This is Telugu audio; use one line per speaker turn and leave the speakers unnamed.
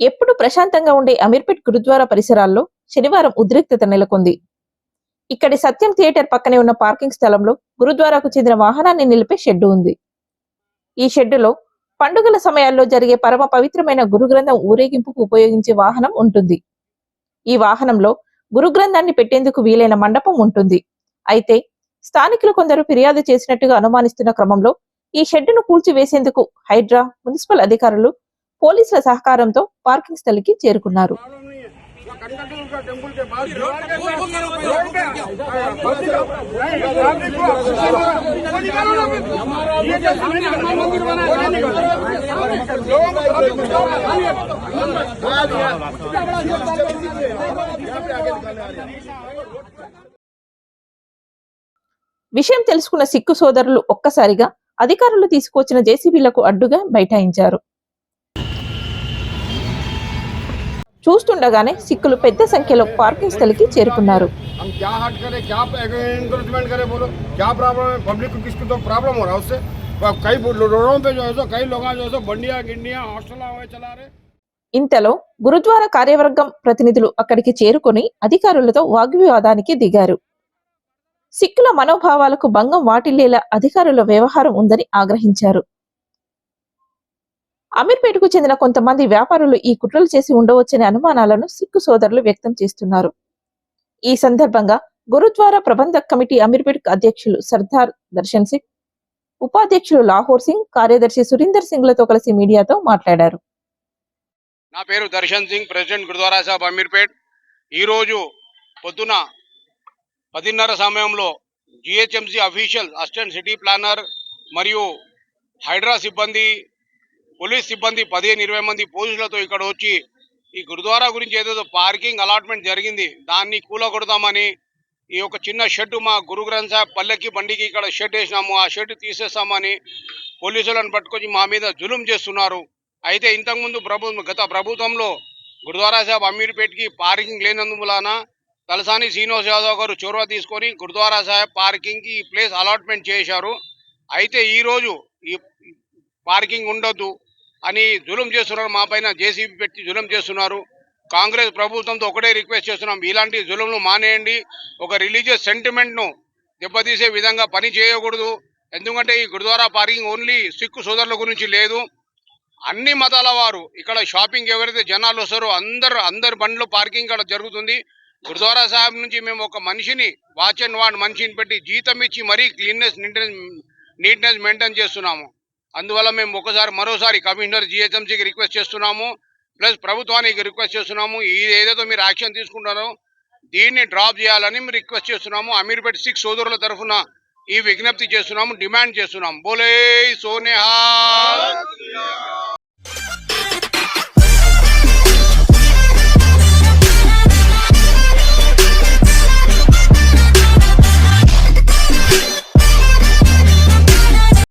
ఎప్పుడు ప్రశాంతంగా ఉండే అమీర్పేట్ గురుద్వారా పరిసరాల్లో శనివారం ఉద్రిక్తత నెలకొంది. ఇక్కడి సత్యం థియేటర్ పక్కనే ఉన్న పార్కింగ్ స్థలంలో గురుద్వారాకు చెందిన వాహనాన్ని నిలిపే షెడ్డు ఉంది. ఈ షెడ్డులో పండుగల సమయాల్లో జరిగే పరమ పవిత్రమైన గురుగ్రంథం ఊరేగింపుకు ఉపయోగించే వాహనం ఉంటుంది. ఈ వాహనంలో గురుగ్రంథాన్ని పెట్టేందుకు వీలైన మండపం ఉంటుంది. అయితే స్థానికులు కొందరు ఫిర్యాదు చేసినట్టుగా అనుమానిస్తున్న క్రమంలో ఈ షెడ్డును కూల్చివేసేందుకు హైడ్రా మున్సిపల్ అధికారులు పోలీసుల సహకారంతో పార్కింగ్ స్థలికి చేరుకున్నారు. విషయం తెలుసుకున్న సిక్కు సోదరులు ఒక్కసారిగా అధికారులు తీసుకొచ్చిన జేసీబీలకు అడ్డుగా బైఠాయించారు. చూస్తుండగానే సిక్కులు పెద్ద సంఖ్యలో పార్కింగ్ స్థలికి చేరుకున్నారు. ఇంతలో గురుద్వారా కార్యవర్గం ప్రతినిధులు అక్కడికి చేరుకుని అధికారులతో వాగ్వివాదానికి దిగారు. సిక్కుల మనోభావాలకు భంగం వాటిల్లేలా అధికారుల వ్యవహారం ఉందని ఆగ్రహించారు. అమీర్పేటకు చెందిన కొంతమంది వ్యాపారులు ఈ కుట్రలు చేసి ఉండవచ్చనే అనుమానాలను సిక్కు సోదరులు వ్యక్తం చేస్తున్నారు. ఈ సందర్భంగా గురుద్వారా ప్రబంధ కమిటీ అమీర్పేట్ అధ్యక్షులు సర్దార్ దర్శన్ సింగ్ ఉపాధ్యక్షులు లాహోర్ సింగ్ కార్యదర్శి సురీందర్ సింగ్లతో కలిసి మీడియాతో మాట్లాడారు.
నా పేరు దర్శన్ సింగ్ ప్రెసిడెంట్ గురుద్వారా సాబ్ అమీర్పేట్. ఈరోజు పొద్దున పదిన్నర సమయంలో GHMC official assistant city planner మరియు హైడ్రా సిబ్బంది పోలీస్ సిబ్బంది పదిహేను ఇరవై మంది పోలీసులతో ఇక్కడ వచ్చి ఈ గురుద్వారా గురించి ఏదేదో పార్కింగ్ అలాట్మెంట్ జరిగింది. దాన్ని కూలగొడదామని ఈ యొక్క చిన్న షెడ్ మా గురు గ్రంథ్ సాహెబ్ పల్లెకి బండికి ఇక్కడ షెడ్ వేసినాము. ఆ షెడ్ తీసేస్తామని పోలీసులను పట్టుకొని మా మీద జులుం చేస్తున్నారు. అయితే ఇంతకుముందు ప్రభు గత ప్రభుత్వంలో గురుద్వారా సాహెబ్ అమీర్పేట్కి పార్కింగ్ లేనందువలన తలసాని శ్రీనివాస్ యాదవ్ గారు చొరవ తీసుకొని గురుద్వారా సాహెబ్ పార్కింగ్కి ఈ ప్లేస్ అలాట్మెంట్ చేశారు. అయితే ఈరోజు ఈ పార్కింగ్ ఉండొద్దు. అని జులం చేస్తున్నారు. మా పైన జేసీబీ పెట్టి జులం చేస్తున్నారు. కాంగ్రెస్ ప్రభుత్వంతో ఒకటే రిక్వెస్ట్ చేస్తున్నాం. ఇలాంటి జులంను మానేయండి. ఒక రిలీజియస్ సెంటిమెంట్ను దెబ్బతీసే విధంగా పని చేయకూడదు. ఎందుకంటే ఈ గురుద్వారా పార్కింగ్ ఓన్లీ సిక్కు సోదరుల గురించి లేదు. అన్ని మతాల వారు ఇక్కడ షాపింగ్ ఎవరైతే జనాలు వస్తారో అందరు అందరి బండ్లు పార్కింగ్ ఇక్కడ జరుగుతుంది. గురుద్వారా సాహెబ్ నుంచి మేము ఒక మనిషిని వాచ్ అండ్ వార్డ్ మనిషిని పెట్టి జీతం ఇచ్చి మరీ క్లీన్నెస్ నీట్నెస్ మెయింటైన్ చేస్తున్నాము. అందువల్ల మేము ఒకసారి మరోసారి కమిషనర్ జిహెచ్ఎంసీకి రిక్వెస్ట్ చేస్తున్నాము ప్లస్ ప్రభుత్వానికి రిక్వెస్ట్ చేస్తున్నాము. ఇది ఏదైతే మీరు యాక్షన్ తీసుకుంటారో దీన్ని డ్రాప్ చేయాలని మేము రిక్వెస్ట్ చేస్తున్నాము. అమీర్పేట్ సిక్స్ సోదరుల తరఫున ఈ విజ్ఞప్తి చేస్తున్నాము డిమాండ్ చేస్తున్నాము. బోలే సోనేహా!